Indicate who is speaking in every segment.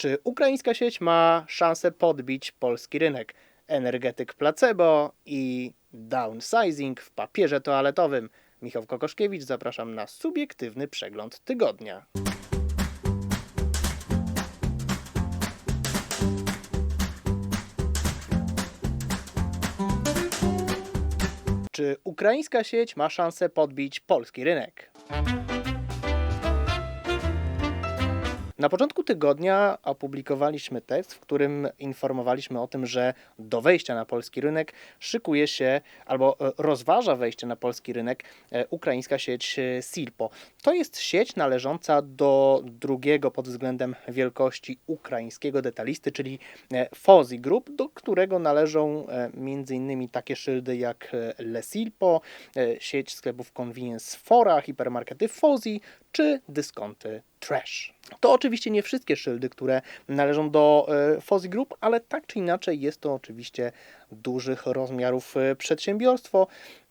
Speaker 1: Czy ukraińska sieć ma szansę podbić polski rynek? Energetyk placebo i downsizing w papierze toaletowym. Michał Kokoszkiewicz, zapraszam na subiektywny przegląd tygodnia. Czy ukraińska sieć ma szansę podbić polski rynek? Na początku tygodnia opublikowaliśmy tekst, w którym informowaliśmy o tym, że do wejścia na polski rynek szykuje się albo e, rozważa wejście na polski rynek e, ukraińska sieć e, Silpo. To jest sieć należąca do drugiego pod względem wielkości ukraińskiego detalisty, czyli Fozi Group, do którego należą m.in. takie szyldy jak Le Silpo, sieć sklepów convenience Fora, hipermarkety Fozi czy dyskonty Trash. To oczywiście nie wszystkie szyldy, które należą do e, Fozzy Group, ale tak czy inaczej jest to oczywiście dużych rozmiarów e, przedsiębiorstwo,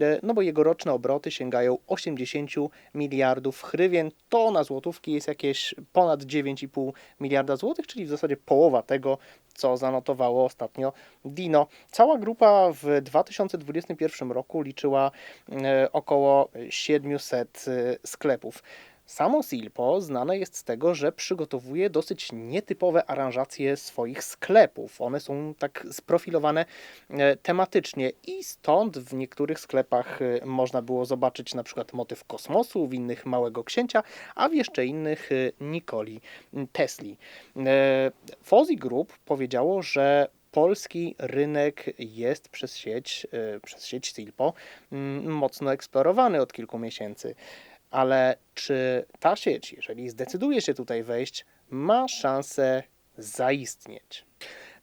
Speaker 1: e, no bo jego roczne obroty sięgają 80 miliardów hrywien. To na złotówki jest jakieś ponad 9,5 miliarda złotych, czyli w zasadzie połowa tego, co zanotowało ostatnio Dino. Cała grupa w 2021 roku liczyła około 700 sklepów. Samo Silpo znane jest z tego, że przygotowuje dosyć nietypowe aranżacje swoich sklepów. One są tak sprofilowane e, tematycznie i stąd w niektórych sklepach e, można było zobaczyć na przykład motyw kosmosu, w innych Małego Księcia, a w jeszcze innych e, Nikoli Tesli. Fozzy Group powiedziało, że polski rynek jest przez sieć, przez sieć Silpo mocno eksplorowany od kilku miesięcy ale czy ta sieć, jeżeli zdecyduje się tutaj wejść, ma szansę zaistnieć?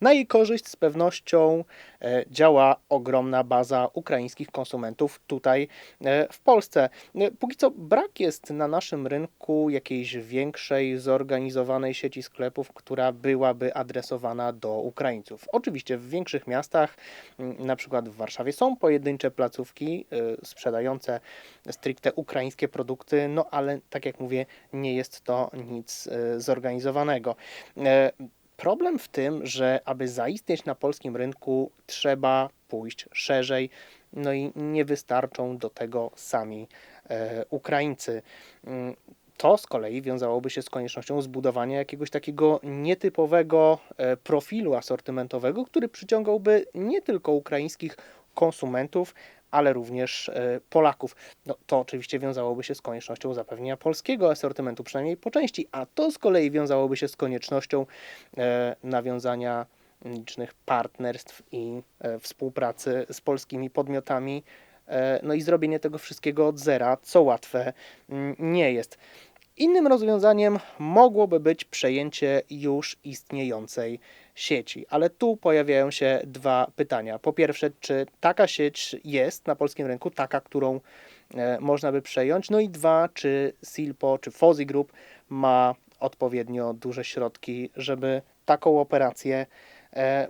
Speaker 1: Na jej korzyść z pewnością e, działa ogromna baza ukraińskich konsumentów tutaj e, w Polsce. E, póki co brak jest na naszym rynku jakiejś większej, zorganizowanej sieci sklepów, która byłaby adresowana do Ukraińców. Oczywiście w większych miastach, na przykład w Warszawie, są pojedyncze placówki sprzedające stricte ukraińskie produkty, no ale tak jak mówię, nie jest to nic zorganizowanego. Problem w tym, że aby zaistnieć na polskim rynku, trzeba pójść szerzej, no i nie wystarczą do tego sami e, Ukraińcy. Mm, to z kolei wiązałoby się z koniecznością zbudowania jakiegoś takiego nietypowego e, profilu asortymentowego, który przyciągałby nie tylko ukraińskich konsumentów, ale również e, Polaków. No, to oczywiście wiązałoby się z koniecznością zapewnienia polskiego asortymentu, przynajmniej po części, a to z kolei wiązałoby się z koniecznością e, nawiązania licznych partnerstw i e, współpracy z polskimi podmiotami. No i zrobienie tego wszystkiego od zera, co łatwe mm, nie jest. Innym rozwiązaniem mogłoby być przejęcie już istniejącej sieci, ale tu pojawiają się dwa pytania. Po pierwsze, czy taka sieć jest na polskim rynku, taka, którą e, można by przejąć? No i dwa, czy Silpo czy Fozzy Group ma odpowiednio duże środki, żeby taką operację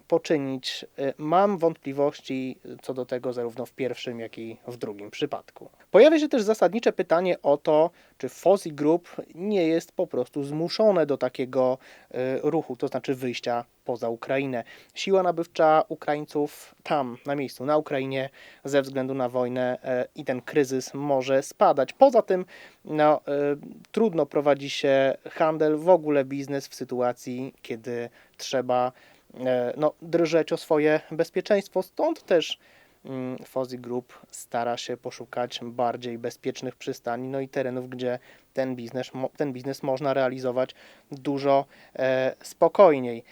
Speaker 1: poczynić. E, mam wątpliwości co do tego zarówno w pierwszym, jak i w drugim przypadku. Pojawia się też zasadnicze pytanie o to, czy Fozzy Group nie jest po prostu zmuszone do takiego e, ruchu, to znaczy wyjścia poza Ukrainę. Siła nabywcza Ukraińców tam, na miejscu, na Ukrainie, ze względu na wojnę i ten kryzys może spadać. Poza tym, no, trudno prowadzi się handel, w ogóle biznes w sytuacji, kiedy trzeba E, no, drżeć o swoje bezpieczeństwo. Stąd też mm, Fozzy Group stara się poszukać bardziej bezpiecznych przystani, no i terenów, gdzie ten biznes, ten biznes można realizować dużo e, spokojniej.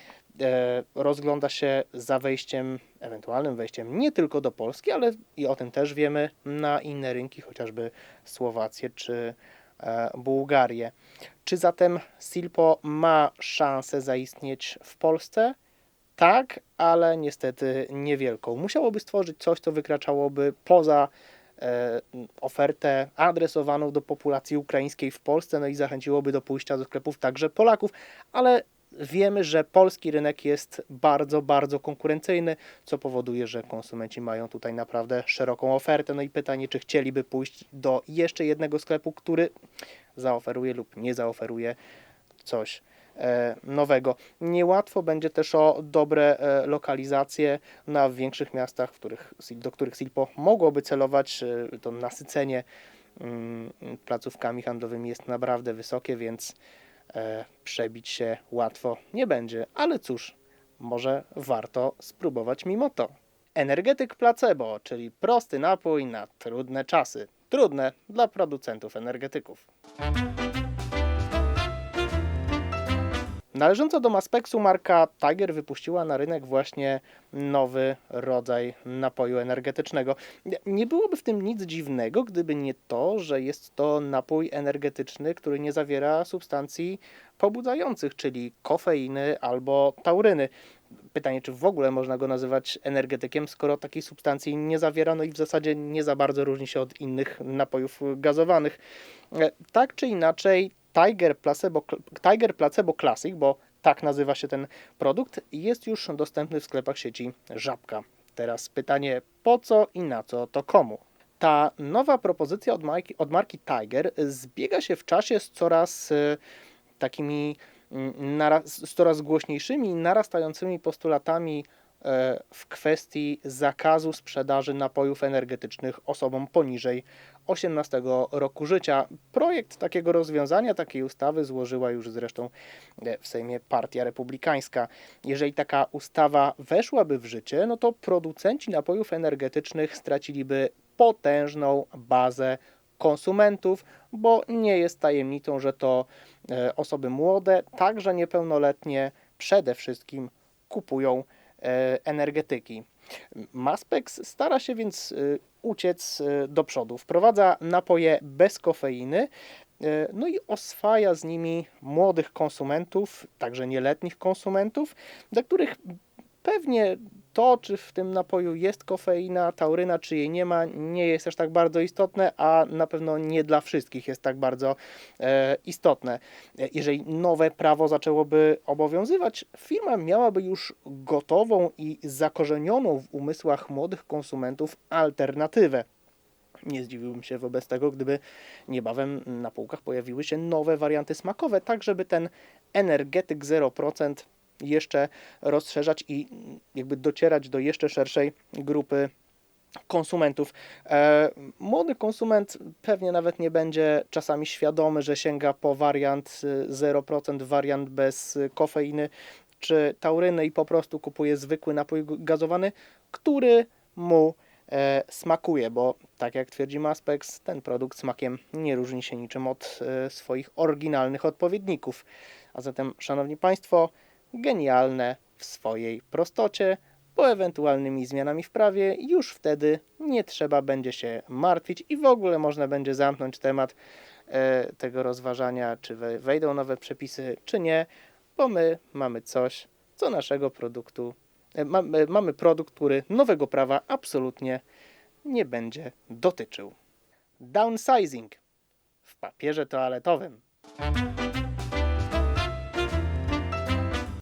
Speaker 1: E, rozgląda się za wejściem, ewentualnym wejściem nie tylko do Polski, ale i o tym też wiemy, na inne rynki, chociażby Słowację czy e, Bułgarię. Czy zatem Silpo ma szansę zaistnieć w Polsce? Tak, ale niestety niewielką. Musiałoby stworzyć coś, co wykraczałoby poza e, ofertę adresowaną do populacji ukraińskiej w Polsce, no i zachęciłoby do pójścia do sklepów także Polaków, ale wiemy, że polski rynek jest bardzo, bardzo konkurencyjny, co powoduje, że konsumenci mają tutaj naprawdę szeroką ofertę. No i pytanie, czy chcieliby pójść do jeszcze jednego sklepu, który zaoferuje lub nie zaoferuje coś nowego. Niełatwo będzie też o dobre e, lokalizacje na większych miastach, których, do których Silpo mogłoby celować. E, To nasycenie mm, placówkami handlowymi jest naprawdę wysokie, więc e, przebić się łatwo nie będzie. Ale cóż, może warto spróbować mimo to. Energetyk placebo, czyli prosty napój na trudne czasy. Trudne dla producentów energetyków. Należąca do Maspexu marka Tiger wypuściła na rynek właśnie nowy rodzaj napoju energetycznego. Nie- Nie byłoby w tym nic dziwnego, gdyby nie to, że jest to napój energetyczny, który nie zawiera substancji pobudzających, czyli kofeiny albo tauryny. Pytanie, czy w ogóle można go nazywać energetykiem, skoro takiej substancji nie zawiera, no i w zasadzie nie za bardzo różni się od innych napojów gazowanych. E, Tak czy inaczej, Tiger Placebo, Tiger Placebo Classic, bo tak nazywa się ten produkt, jest już dostępny w sklepach sieci Żabka. Teraz pytanie, po co i na co to komu? Ta nowa propozycja od marki, od marki Tiger zbiega się w czasie z coraz e, takimi mm, z coraz głośniejszymi, narastającymi postulatami w kwestii zakazu sprzedaży napojów energetycznych osobom poniżej 18 roku życia. Projekt takiego rozwiązania, takiej ustawy złożyła już zresztą e, w Sejmie Partia Republikańska. Jeżeli taka ustawa weszłaby w życie, no to producenci napojów energetycznych straciliby potężną bazę konsumentów, bo nie jest tajemnicą, że to e, osoby młode, także niepełnoletnie, przede wszystkim kupują e, energetyki. Maspex stara się więc y, uciec y, do przodu. Wprowadza napoje bez kofeiny, no i oswaja z nimi młodych konsumentów, także nieletnich konsumentów, dla których pewnie to, czy w tym napoju jest kofeina, tauryna, czy jej nie ma, nie jest aż tak bardzo istotne, a na pewno nie dla wszystkich jest tak bardzo e, istotne. E, Jeżeli nowe prawo zaczęłoby obowiązywać, firma miałaby już gotową i zakorzenioną w umysłach młodych konsumentów alternatywę. Nie zdziwiłbym się wobec tego, gdyby niebawem na półkach pojawiły się nowe warianty smakowe, tak żeby ten energetyk 0% jeszcze rozszerzać i jakby docierać do jeszcze szerszej grupy konsumentów. E, młody konsument pewnie nawet nie będzie czasami świadomy, że sięga po wariant y, 0%, wariant bez y, kofeiny czy tauryny i po prostu kupuje zwykły napój gazowany, który mu e, smakuje, bo tak jak twierdzi Maspex, ten produkt smakiem nie różni się niczym od e, swoich oryginalnych odpowiedników. A zatem, Szanowni Państwo, genialne w swojej prostocie, bo ewentualnymi zmianami w prawie już wtedy nie trzeba będzie się martwić i w ogóle można będzie zamknąć temat e, tego rozważania, czy we- wejdą nowe przepisy, czy nie, bo my mamy coś, co naszego produktu, e, ma, e, mamy produkt, który nowego prawa absolutnie nie będzie dotyczył. Downsizing w papierze toaletowym.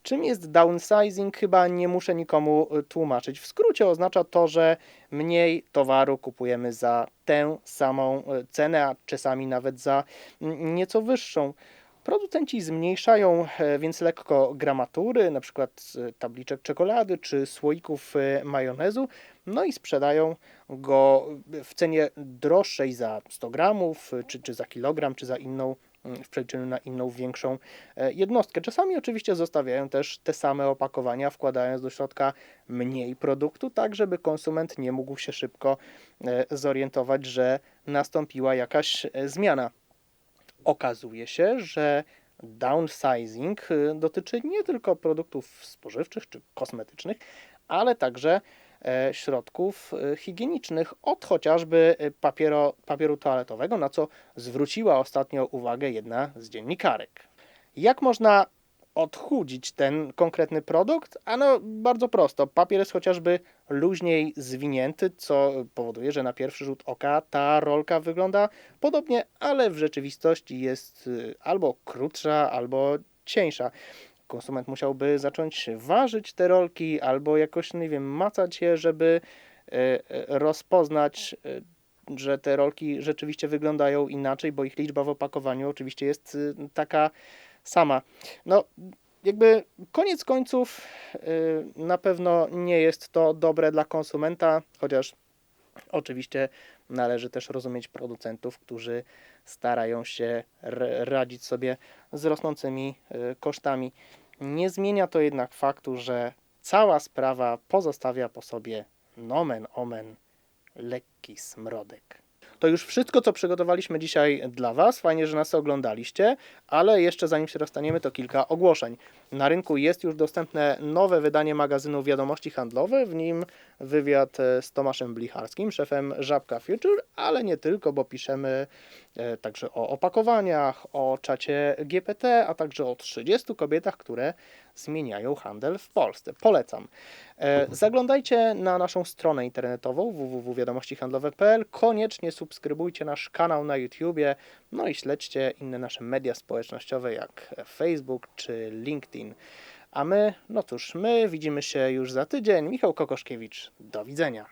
Speaker 1: Czym jest downsizing? Chyba nie muszę nikomu y, tłumaczyć. W skrócie oznacza to, że mniej towaru kupujemy za tę samą y, cenę, a czasami nawet za nieco wyższą. Producenci zmniejszają e, więc lekko gramatury, na przykład tabliczek czekolady czy słoików e, majonezu, no i sprzedają go w cenie droższej za 100 gramów, e, czy, czy za kilogram, czy za inną w przeliczeniu na inną większą e, jednostkę. Czasami oczywiście zostawiają też te same opakowania, wkładając do środka mniej produktu, tak żeby konsument nie mógł się szybko e, zorientować, że nastąpiła jakaś e, zmiana. Okazuje się, że downsizing dotyczy nie tylko produktów spożywczych czy kosmetycznych, ale także środków e, higienicznych, od chociażby e, papiero, papieru toaletowego, na co zwróciła ostatnio uwagę jedna z dziennikarek. Jak można odchudzić ten konkretny produkt? Ano bardzo prosto. Papier jest chociażby luźniej zwinięty, co powoduje, że na pierwszy rzut oka ta rolka wygląda podobnie, ale w rzeczywistości jest albo krótsza, albo cieńsza. Konsument musiałby zacząć ważyć te rolki, albo jakoś, nie wiem, macać je, żeby y, y, rozpoznać, y, że te rolki rzeczywiście wyglądają inaczej, bo ich liczba w opakowaniu oczywiście jest y, taka sama. No, jakby koniec końców y, na pewno nie jest to dobre dla konsumenta, chociaż oczywiście należy też rozumieć producentów, którzy starają się radzić sobie z rosnącymi y, kosztami. Nie zmienia to jednak faktu, że cała sprawa pozostawia po sobie nomen omen lekki smrodek. To już wszystko, co przygotowaliśmy dzisiaj dla Was. Fajnie, że nas oglądaliście, ale jeszcze zanim się rozstaniemy, to kilka ogłoszeń. Na rynku jest już dostępne nowe wydanie magazynu Wiadomości Handlowe, w nim wywiad e, z Tomaszem Blicharskim, szefem Żabka Future, ale nie tylko, bo piszemy e, także o opakowaniach, o czacie GPT, a także o 30 kobietach, które zmieniają handel w Polsce. Polecam. E, Zaglądajcie na naszą stronę internetową www.wiadomościhandlowe.pl. Koniecznie subskrybujcie nasz kanał na YouTubie, no i śledźcie inne nasze media społecznościowe jak Facebook czy LinkedIn. A my, no cóż, my widzimy się już za tydzień. Michał Kokoszkiewicz, do widzenia.